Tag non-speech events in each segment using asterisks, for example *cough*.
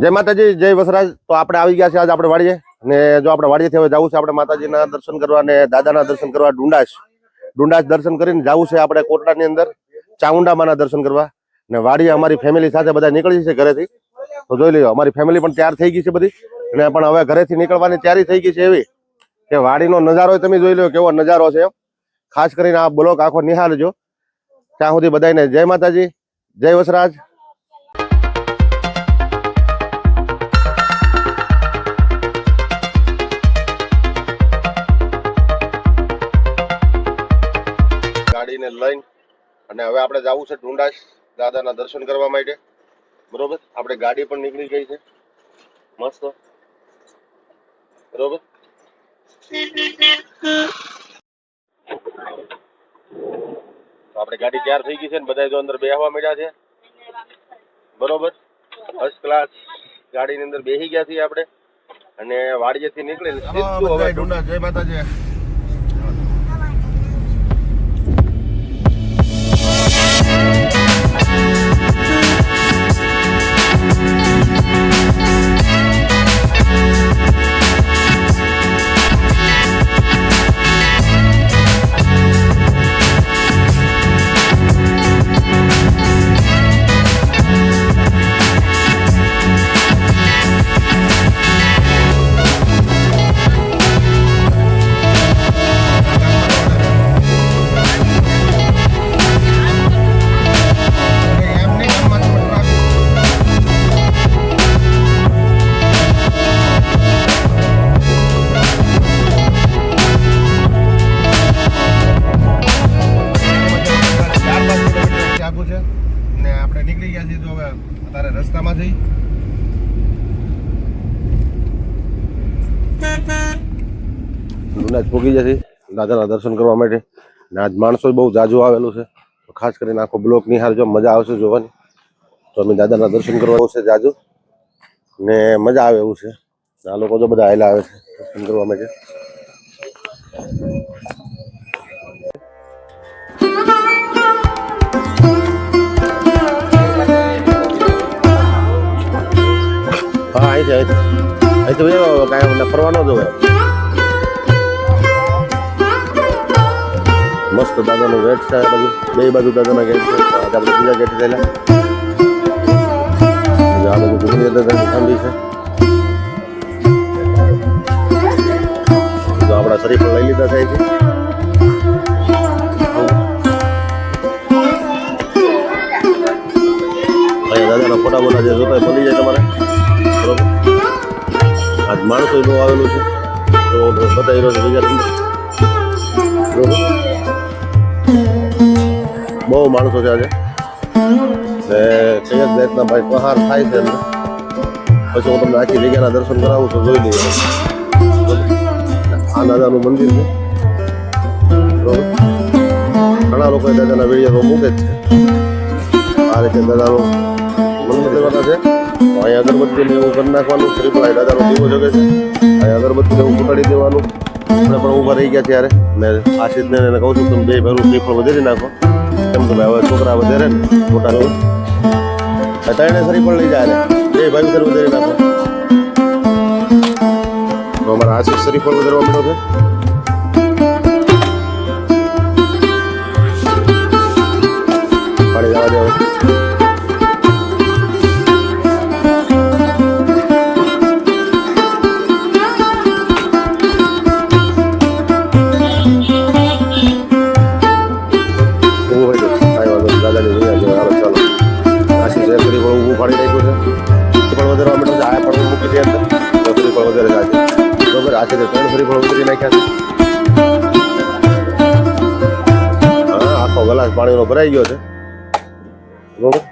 જય માતાજી, જય વસરાજ. તો આપણે આવી ગયા છે આજ આપણે વાડીએ. ને જો આપણે વાડીએથી હવે જવું છે, આપણે માતાજીના દર્શન કરવા અને દાદાના દર્શન કરવા ડુંડાસ ડુંડાસ દર્શન કરીને જવું છે આપણે કોટડાની અંદર, ચામુંડામાના દર્શન કરવા. ને વાડીએ અમારી ફેમિલી સાથે બધા નીકળી છે ઘરેથી. તો જોઈ લઈએ અમારી ફેમિલી પણ તૈયાર થઈ ગઈ છે બધી. અને પણ હવે ઘરેથી નીકળવાની તૈયારી થઈ ગઈ છે એવી કે વાડીનો નજારો તમે જોઈ લો કેવો નજારો છે ખાસ કરીને આ બ્લોક આખો નિહાળજો. ત્યાં સુધી બધાને જય માતાજી, જય વસરાજ. ગાડીને લઈને અને હવે આપણે જવું છે ઢુંડાસ દાદાના દર્શન કરવા માટે. બરોબર? આપણે ગાડી પણ નીકળી ગઈ છે. મસ્ત. બરોબર? આપણે ગાડી તૈયાર થઈ ગઈ છે ને બધા જો અંદર બેહવા મળ્યા છે. બરોબર? ફર્સ્ટ ક્લાસ ગાડીની અંદર બેસી ગયા છીએ આપણે. અને વાડીએથી સીધું હવે ઢુંડા જય માતાજી. પહોંચી જશે. દાદાના દર્શન કરવા માટે. ને આજ માણસો બહુ જાજુ આવેલું છે. ખાસ કરીને આખો બ્લોક નિહાળજો. મજા આવશે જોવાની. તો અમે દાદાના દર્શન કરવા આવશે જાજુ. ને મજા આવે એવું છે. આ લોકો તો બધા આવેલા આવે છે દર્શન કરવા માટે. હા, અહીંથી અહીંથી. અહીંથી કાંઈ ફરવાનો ફરવા ન મસ્ત દાદાનો ગેટ છે આ બાજુ. બે બાજુ દાદાના ગેટ છે. તો આજે આપણે બીજા ગેટ થયેલા આ બાજુ ઘૂમરી દાદાની ઠંડી છે. તો આપણા શરીફ લઈ લીધા થાય છે અહીંયા દાદાના ફોટા બોટા જે જોતા હોય મળી જાય તમારે. બરોબર? આજ માણસો બહુ આવેલું છે. તો બધા હીરો બીજા બરોબર? બહુ માણસો છે આજે. ને કઈ જાતના ભાઈ પ્રહાર થાય છે એમને. પછી હું તમને આખી જગ્યાના દર્શન કરાવું છું, જોઈ લઈએ. આ દાદાનું મંદિર છે. ઘણા લોકો દાદાના વીડિયો મૂકે છે. આ રીતે દાદાનું મંદિર દેવાના છે. અહીંયા અગરબત્તી ને એવું કરી નાખવાનું શ્રીફળ દાદાનો દીવો જગે છે. અહીંયા અગરબત્તી ને એવું ફૂટાડી દેવાનું. આપણે પણ ઊભા રહી ગયા ત્યારે મેં આશીષને એને કહું છું તમે બે ભેરું શ્રીફળ વધારી નાખો. કેમ કે હવે છોકરા વધારે ને મોટા નહીં સરી પણ લઈ જાય બે ભાઈ વધારે વધારી નાખો અમારા આશિષ પણ વધારવા મળ્યો છે? આશીષ એક ફરી પણ ઊભું ફાડી નાખ્યું છે પણ વધારે અમે છે આ પણ મૂકી દે અંદર. ફરી પણ વધારે જાય બરોબર આશીષે ત્રણ ફરી પણ ઉતરી નાખ્યા છે. હા, આખો ગલાસ પાણીનો ભરાઈ ગયો છે. બરોબર.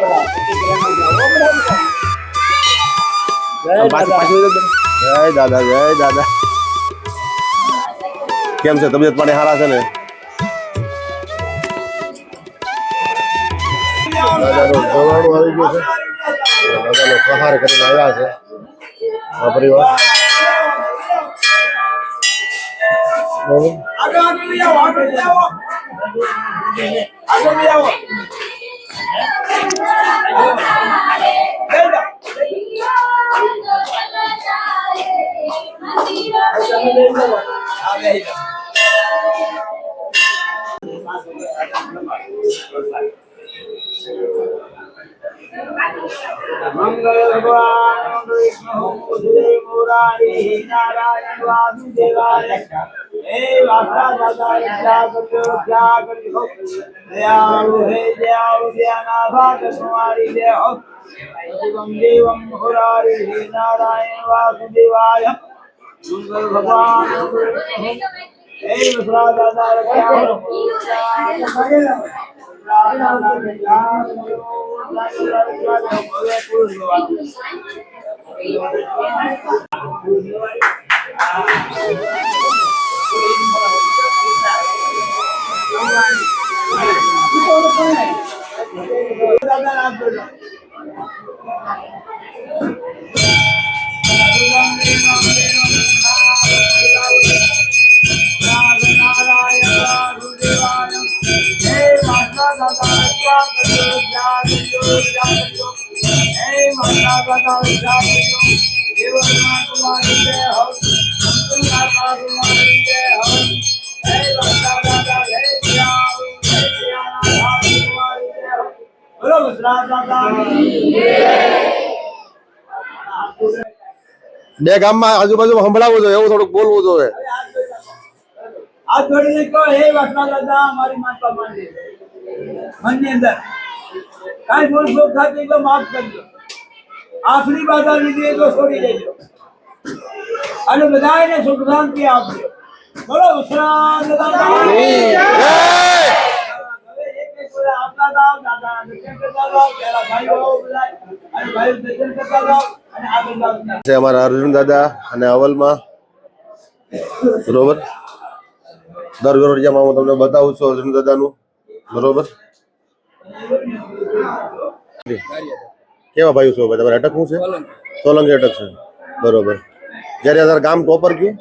જય દાદા. જય દાદા કેમ છે? તબિયત પાણી સારા છે ને? આવી ગયું છે. દાદાનો સહાર કરીને આવ્યા છે. આ પરિવાર. બરાબર. આગળ આગળ આવો આગળ લઈ આવો આગળ લઈ આવો મંગળ ભગવાન વિષ્ણુ દેવ મુરારી નારાયણ વાસુદેવાય હે વાસા દાદા ઈચ્છા કરજો ઈચ્છા કરજો દયાળુ હે દયાળુ દયાના ભાગ તમારી દેહ શિવમ દેવમ મુરારી હે નારાયણ વાસુદેવાય મંગળ ભગવાન વિષ્ણુ હે વસરા દાદા રક્ષા બે ગામમાં આજુબાજુ સંભળાવવું જોઈએ, એવું થોડુંક બોલવું જોઈએ. આ જોડીને કહો હે વાસના દાદા, મારી માતા માંડે મનની અંદર. કાંઈ ભૂલ શોખ થતી તો માફ કરજો. આખરી બાધા લીધી તો છોડી દેજો. અને બધાને સુખ શાંતિ આપજો. બોલો વિશ્રામ દાદા. છે અમારા અર્જુન દાદા અને અવલમાં. બરોબર? દર ગરોડિયામાં હું તમને બતાવું છું અર્જુન દાદાનું. બરોબર? કેવા ભાઈઓ છો? તમારે અટકવું છે? સોલંકી અટક છે બરોબર. જ્યારે ગામ ટોપર કયું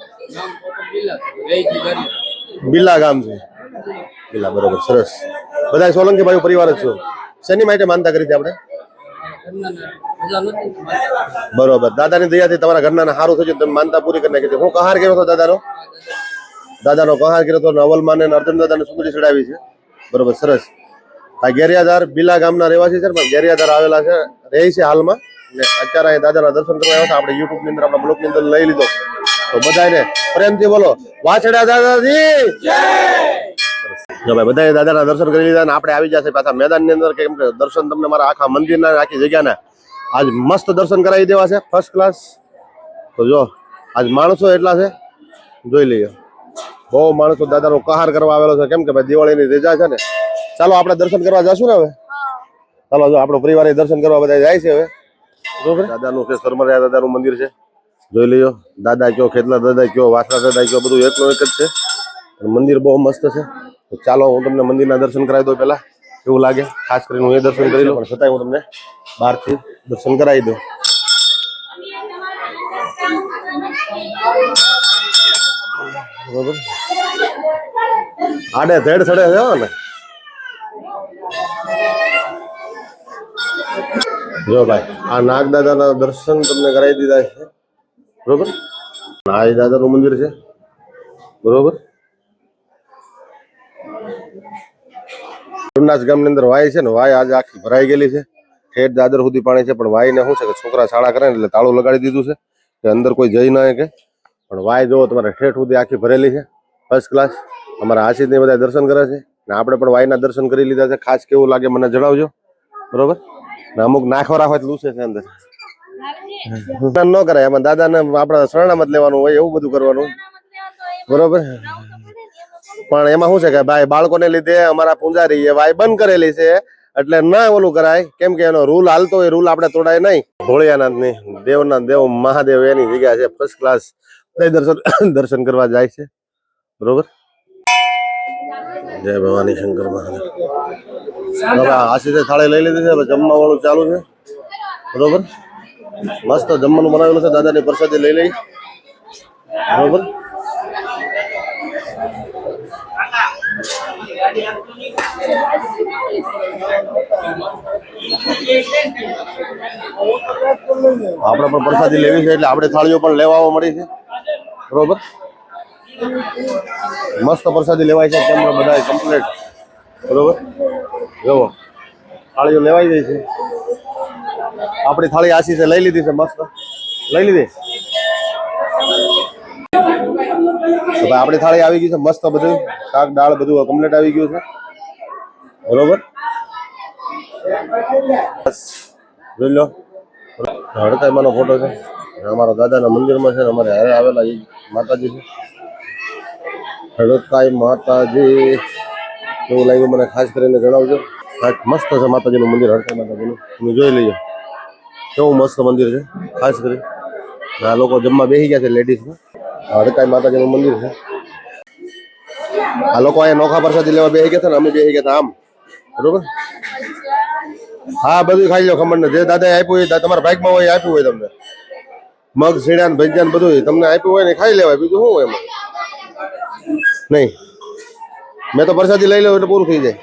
બિલ્લા ગામ છે. બિલ્લા બરોબર, સરસ. બધા સોલંકી ભાઈ પરિવાર જ છો. શેની માટે માનતા કરી હતી આપણે? બરોબર, દાદાની દયાથી તમારા ઘરના સારું થયું તમે માનતા પૂરી કરી નાખી. હું કહાર કર્યો હતો દાદાનો? દાદાનો કહાર કર્યો હતો નવલમાને અર્જુન દાદાને સુંદરી ચડાવી છે. બરોબર, સરસ. આ ગેરિયાધાર બિલા ગામના રહેવાસી છે પણ ગેરિયાધાર આવેલા છે, રહે છે હાલમાં. ને અત્યારે દાદાના દર્શન કરવા આવ્યા આપણે યુટ્યુબની અંદર આપણા બ્લોકની અંદર લઈ લીધો. તો બધાને પ્રેમથી બોલો. વાછડા દાદાજી! જો ભાઈ બધાએ દાદાના દર્શન કરી લીધા અને આપણે આવી જશે પાછા મેદાનની અંદર. કેમ કે દર્શન તમને મારા આખા મંદિરના આખી જગ્યાના આજ મસ્ત દર્શન કરાવી દેવા છે. ફર્સ્ટ ક્લાસ તો જો આજ માણસો એટલા છે. જોઈ લઈએ. બહુ માણસો દાદાનો કહાર કરવા આવેલો છે. કેમ કે ભાઈ દિવાળીની રજા છે ને. ચાલો આપણે દર્શન કરવા જશું ને હવે? ચાલો જો આપણો પરિવાર દર્શન કરવા બધા જાય છે હવે. દાદાનું છે, સરમરિયા દાદાનું મંદિર છે. જોઈ લઈએ દાદા કયો ખેતલા દાદા કયો વાસણા દાદા કયો, બધું એકનો એક જ છે. મંદિર બહુ મસ્ત છે. તો ચાલો, હું તમને મંદિરના દર્શન કરાવી દઉં પહેલા. એવું લાગે, ખાસ કરીને હું એ દર્શન કરી લઉં. પણ છતાંય હું તમને બહારથી દર્શન કરાવી દઉં. બરોબર? આડે, ધેડ સડે છે ને? જો ભાઈ, આ નાગદાદાના દર્શન તમને કરાવી દીધા છે. બરોબર? દાદાનું મંદિર છે. બરોબર? ડુંડાસ ગામની અંદર વાય છે ને, વાય આજે આખી ભરાઈ ગયેલી છે. ઠેઠ દાદર સુધી પાણી છે, પણ વાયને શું છે કે છોકરા શાળા કરે એટલે તાળું લગાડી દીધું છે. કે અંદર કોઈ જઈ ના કે પણ વાય જો તમારે ઠેઠ સુધી આખી ભરેલી છે ફર્સ્ટ ક્લાસ અમારા આશીષ ને બધા દર્શન કરે છે. ને આપણે પણ વાયના દર્શન કરી લીધા છે. ખાસ કેવું લાગે મને જણાવજો. બરોબર? અમુક નાખવા હોય લૂસે છે અંદર. ન કરાય. એમાં દાદાને આપણે શરણામત લેવાનું હોય, એવું બધું કરવાનું. બરોબર? પણ એમાં શું છે કે ભાઈ, બાળકોને લીધે અમારા પૂંજારી એ વાય બંધ કરેલી છે. એટલે ના ઓલું કરાય. કેમ કે એનો રૂલ હાલતો હોય, રૂલ આપણે તોડાય નહીં. ભોળિયાનાથની દેવનાથ દેવ મહાદેવ એની જગ્યા છે ફર્સ્ટ ક્લાસ દર્શન *coughs* દર્શન કરવા જાય છે. બરોબર? જય ભવાની શંકર મહાદેવ. હવે થાળી લઈ લીધી છે જમવા વાળું ચાલુ છે. બરોબર? મસ્ત જમવાનું બનાવેલું છે, દાદાની પ્રસાદી લઈ લઈ. બરોબર? આપણે પણ પ્રસાદી લેવી છે, એટલે આપણે થાળીઓ પણ લેવા મળી છે. બરોબર? મસ્ત પ્રસાદી લેવાય છે, કેમ બધા કમ્પ્લીટ બરોબર? જુઓ થાળીઓ લેવાઈ જાય છે. આપણી થાળી આશીષે લઈ લીધી છે, મસ્ત. લઈ લીધી? આપણી થાળી આવી ગઈ છે, મસ્ત બધું. શાક, દાળ બધું કમ્પ્લેટ આવી ગયું છે. બરોબર? જોઈ લો. હડકાઈમાંનો ફોટો છે. અમારા દાદાના મંદિરમાં છે અમારે હારે આવેલા એ માતાજી છે. હડકાઈ માતાજી. કેવું લાગ્યું મને ખાસ કરીને જણાવજો. મસ્ત છે માતાજીનું મંદિર હરકાઈ માતાજીનું. તમે જોઈ લઈએ. કેવું મસ્ત મંદિર છે. ખાસ કરી આ લોકો જમવા બેસી ગયા છે લેડીઝમાં હડકાઈ માતાજીનું મંદિર છે. આ લોકો અહીંયા નોખા પ્રસાદી લેવા બેસી ગયા હતા ને, અમે બેસી ગયા હતા આમ. બરોબર? હા બધું ખાઈ લો ખમણ જે દાદાએ આપ્યું હોય તમારા ભાગમાં હોય આપ્યું હોય તમને. મગ ને ભજીયા બધું તમને આપ્યું હોય ને ખાઈ લેવાય. બીજું શું હોય એમાં? નહીં. મેં તો પ્રસાદી લઈ લઉં એટલે પૂરું થઈ જાય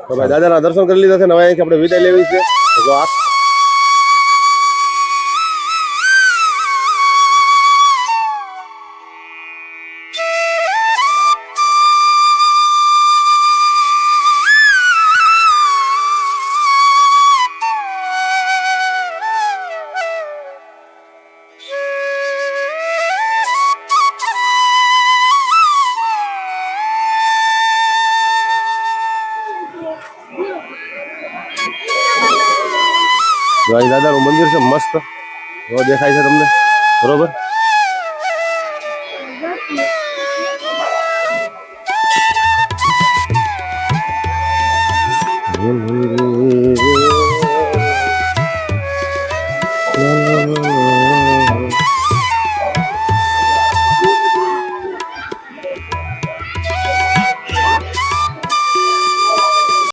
તો ભાઈ દાદાના દર્શન કરી લીધા છે ને હવે અહીંથી આપણે વિદાય લેવી છે તો જો આ અહીં દાદાનું મંદિર છે મસ્ત. દેખાય છે તમને. બરોબર?